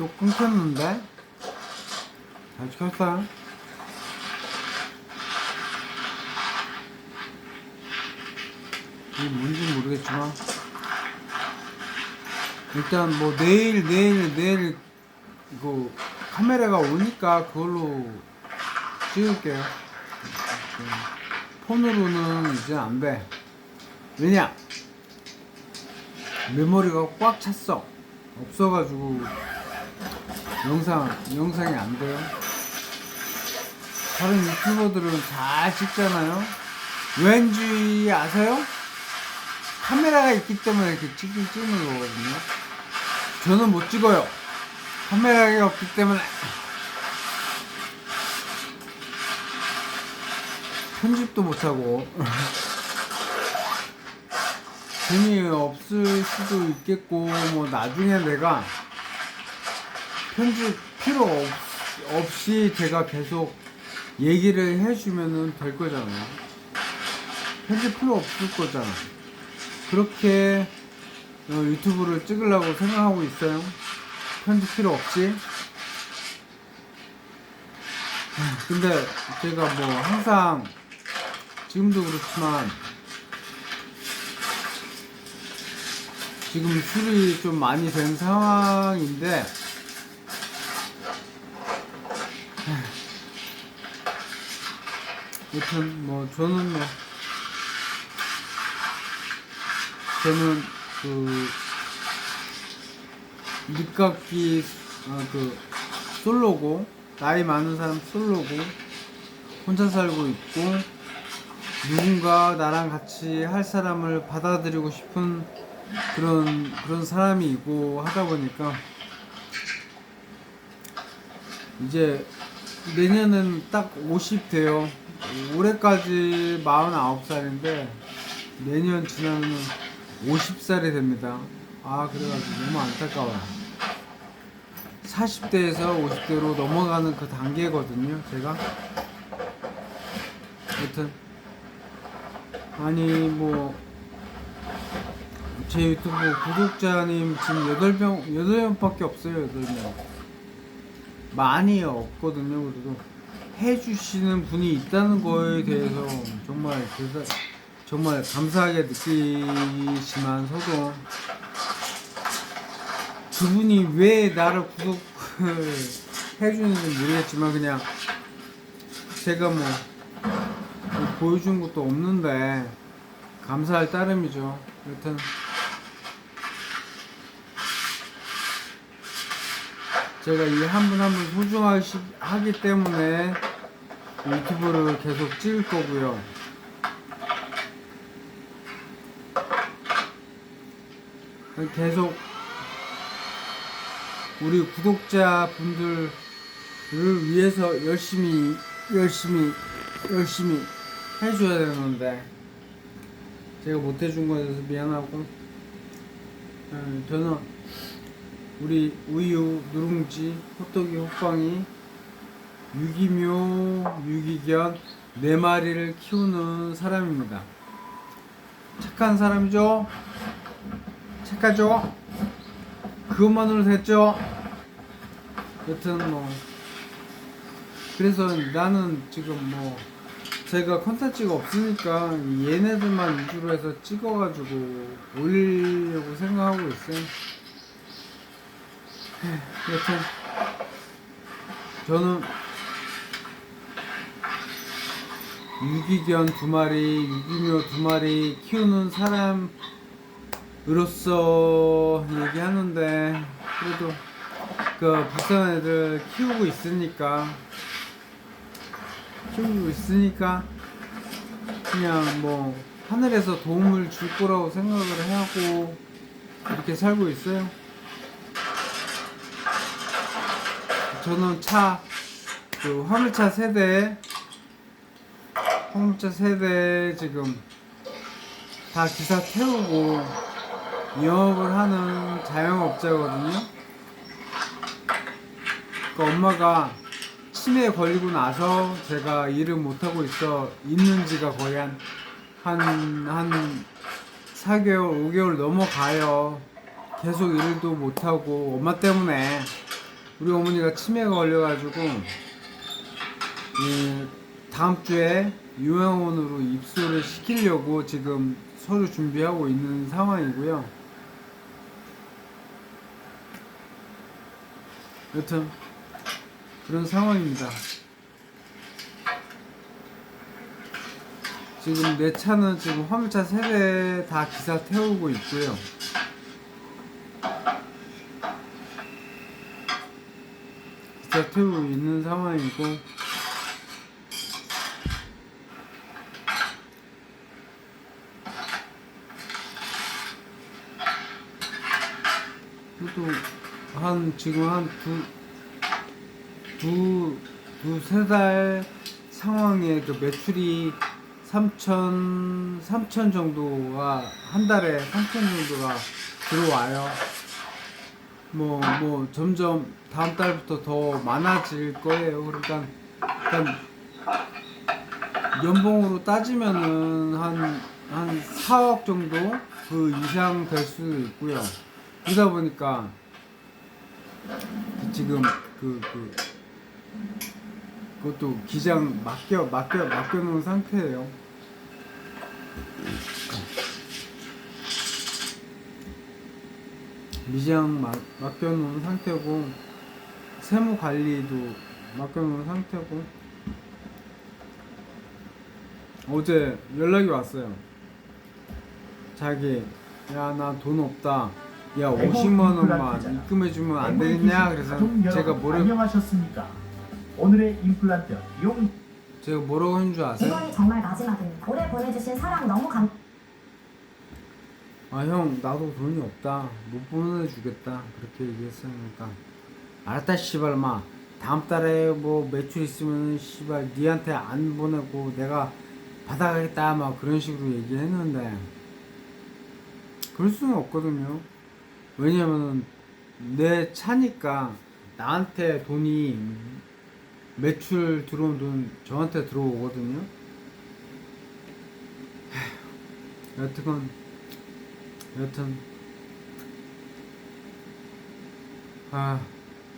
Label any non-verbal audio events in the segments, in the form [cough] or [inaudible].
또 끊겼는데? 다시 켰어요? 이게 뭔지 모르겠지만. 일단 뭐 내일 내일 내일 이거 카메라가 오니까 그걸로 찍을게요. 음, 폰으로는 이제 안돼. 왜냐? 메모리가 꽉 찼어. 없어가지고 영상 영상이 안 돼요? 다른 유튜버들은 잘 찍잖아요? 왠지 아세요? 카메라가 있기 때문에 이렇게 찍긴 찍는 거거든요. 저는 못 찍어요. 카메라가 없기 때문에. 편집도 못하고. [laughs] 재미없을 수도 있겠고 뭐 나중에 내가 편집 필요 없, 없이 제가 계속 얘기를 해주면은 될 거잖아요. 편집 필요 없을 거잖아 그렇게 어, 유튜브를 찍으려고 생각하고 있어요? 편집 필요 없이? 근데 제가 뭐 항상 지금도 그렇지만 지금 술이 좀 많이 된 상황인데 여튼 뭐 저는 뭐 저는 그 늦깎이 어, 그 솔로고 나이 많은 사람 솔로고 혼자 살고 있고 누군가 나랑 같이 할 사람을 받아들이고 싶은 그런 그런 사람이고 하다 보니까 이제 내년은 딱 50 돼요. 올해까지 49살인데 내년 지나면 50살이 됩니다. 아 그래가지고 너무 안타까워요. 40대에서 50대로 넘어가는 그 단계거든요. 제가 여튼 아니 뭐 제 유튜브 구독자님 지금 8명, 8명밖에 없어요, 8명. 많이 없거든요, 그래도. 해주시는 분이 있다는 거에 대해서 정말 대단, 정말 감사하게 느끼지만서도 그분이 왜 나를 구독을 해주는지 모르겠지만 그냥 제가 뭐, 뭐 보여준 것도 없는데 감사할 따름이죠. 여튼 제가 이 한 분 한 분 소중하기 하기 때문에 유튜브를 계속 찍을 거고요. 계속 우리 구독자 분들을 위해서 열심히 열심히 열심히 해줘야 되는데 제가 못 해준 거에 대해서 미안하고 음, 저는 우리 우유, 누룽지, 호떡이, 호빵이, 유기묘, 유기견 네 마리를 키우는 사람입니다. 착한 사람이죠? 착하죠? 그것만으로 됐죠? 여튼 뭐 그래서 나는 지금 뭐 제가 컨텐츠가 없으니까 얘네들만 위주로 해서 찍어가지고 올리려고 생각하고 있어요. 여튼 저는 유기견 두 마리, 유기묘 두 마리 키우는 사람으로서 얘기하는데 그래도 그 부산 애들 키우고 있으니까 키우고 있으니까 그냥 뭐 하늘에서 도움을 줄 거라고 생각을 하고 이렇게 살고 있어요. 저는 차, 그 화물차 세대, 화 물차 세대 지금 다 기사 태우고 영업을 하는 자영업자거든요. 그 엄마가 치매에 걸리고 나서 제가 일을 못하고 있어 있는 지가 거의 한, 한, 한 4개월, 5개월 넘어가요. 계속 일도 못하고 엄마 때문에 우리 어머니가 치매가 걸려가지고 이 다음 주에 요양원으로 입소를 시키려고 지금 서류 준비하고 있는 상황이고요. 여튼 그런 상황입니다. 지금 내 차는 지금 화물차 세대 다 기사 태우고 있고요. 기사 태우고 있는 상황이고 또 한 지금 한두두 두세 달 상황에 그 매출이 3천 3천 정도가 한 달에 3천 정도가 들어와요. 뭐뭐 점점 다음 달부터 더 많아질 거예요. 그러니까 일단 연봉으로 따지면은 한, 한 4억 정도 그 이상 될 수도 있고요. 그러다 보니까 지금 그, 그, 그것도 기장 맡겨, 맡겨, 맡겨 놓은 상태예요. 미장 맡, 맡겨놓은 상태고, 세무 관리도 맡겨놓은 상태고, 어제 연락이 왔어요. 자기, 야, 나 돈 없다. 야, 50만 원만 입금해주면 안 되겠냐? 그래서 제가 뭐라, 안녕하셨습니까? 오늘의 임플란트 용 제가 뭐라고 한 줄 아세요? 이번이 정말 마지막입니다. 올해 보내주신 사랑 너무 감. 아, 형, 나도 돈이 없다. 못 보내주겠다. 그렇게 얘기했으니까. 알았다, 씨발, 마. 다음 달에 뭐 매출 있으면, 씨발, 니한테 안 보내고 내가 받아가겠다. 막 그런 식으로 얘기했는데. 그럴 수는 없거든요. 왜냐면은, 내 차니까 나한테 돈이 매출 들어온 돈 저한테 들어오거든요. 여튼간 여튼. 아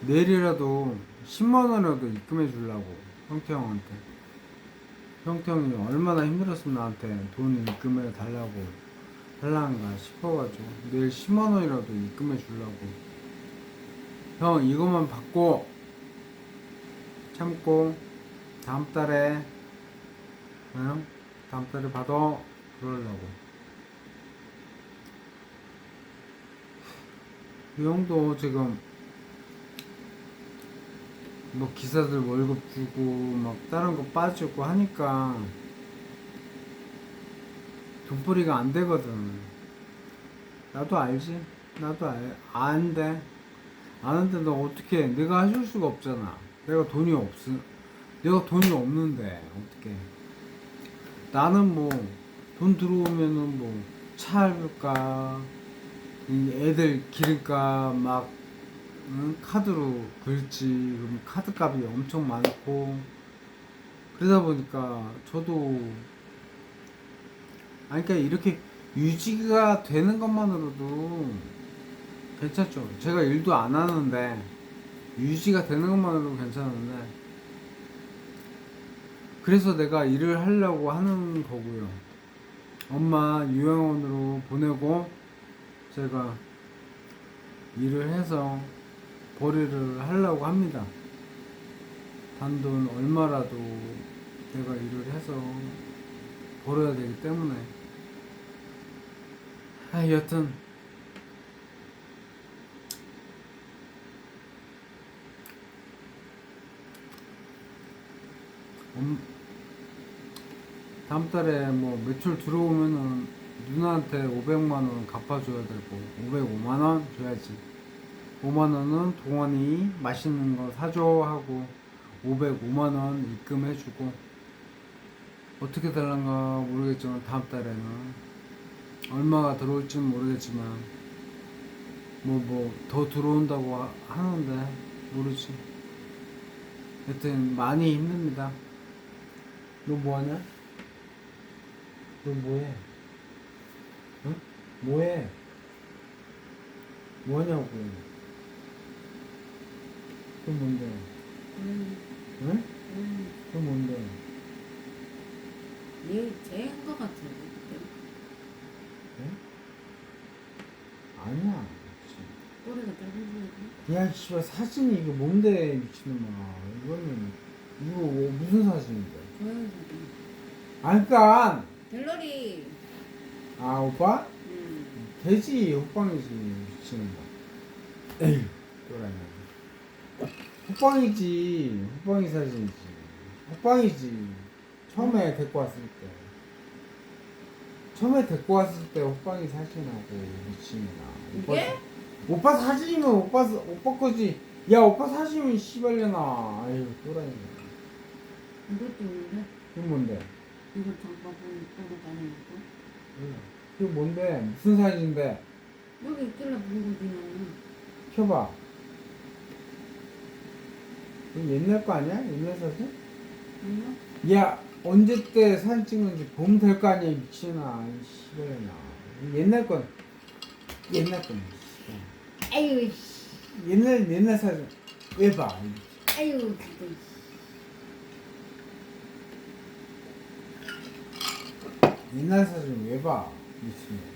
내일이라도 10만 원이라도 입금해 주려고 형태 형한테. 형태 형이 얼마나 힘들었으면 나한테 돈 입금해 달라고 달라는가 싶어가지고 내일 10만 원이라도 입금해 주려고. 형 이것만 받고 참고. 다음 달에 응? 다음 달에 받아. 그러려고. 이 형도 지금 뭐 기사들 월급 주고 막 다른 거 빠지고 하니까 돈벌이가 안 되거든. 나도 알지. 나도 알, 아는데 아는데 너 어떻게 내가 해줄 수가 없잖아. 내가 돈이 없어. 내가 돈이 없는데 어떻게? 나는 뭐 돈 들어오면은 뭐차 할까 이 애들 기름값 막 응? 카드로 긁지 카드값이 엄청 많고 그러다 보니까 저도 아니 그러니까 이렇게 유지가 되는 것만으로도 괜찮죠 제가 일도 안 하는데 유지가 되는 것만으로도 괜찮은데 그래서 내가 일을 하려고 하는 거고요 엄마 요양원으로 보내고 제가 일을 해서 벌이를 하려고 합니다. 단돈 얼마라도 내가 일을 해서 벌어야 되기 때문에. 아, 여튼. 음, 다음 달에 뭐 매출 들어오면은 누나한테 500만 원 갚아줘야 되고 505만 원 줘야지. 5만 원은 동원이 맛있는 거 사줘 하고 505만 원 입금해주고. 어떻게 될란가 모르겠지만 다음 달에는 얼마가 들어올지는 모르겠지만 뭐 뭐 더 들어온다고 하- 하는데 모르지 여튼 많이 힘듭니다 너 뭐하냐? 너 뭐해? 응? 뭐해? 뭐하냐고 그건 뭔데? 음, 응? 음, 그건 뭔데? 얘제한거 같은데 그때 아니야. 꼬리가 짧은 거 야 야, 씨발 사진이 이게 뭔데 미친놈아. 이거는 이거 뭐 무슨 사진인데? 고양이 사진 아, 그니까 갤러리 아 오빠? 음. 돼지 호빵이지 미친놈아. 에휴, 또라이. 호빵이지. 호빵이 사진이지. 호빵이지. 처음에 데리고 왔을 때. 처음에 데리고 왔을 때 호빵이 사진하고 미친놈아. 이게? 오빠 사진이면 오빠 사- 오빠 거지. 야 오빠 사진이면 씨발려나. 아유 또라이. 이것도 있는데 이건 뭔데? 이거 잠깐 보니 보고 다니는 거 이거 뭔데? 무슨 사진인데? 여기 있길래 본 거지 나는 켜봐. 이거 옛날 거 아니야? 옛날 사진? 아니야? 야 언제 때 사진 찍는지 보면 될 거 아니야 미친아. 이 씨발려나. 이거 옛날 건 옛날 건. 아유 씨. 옛날 옛날 사진 왜 봐? 아유 진짜 옛날 사진 왜 봐? 미친.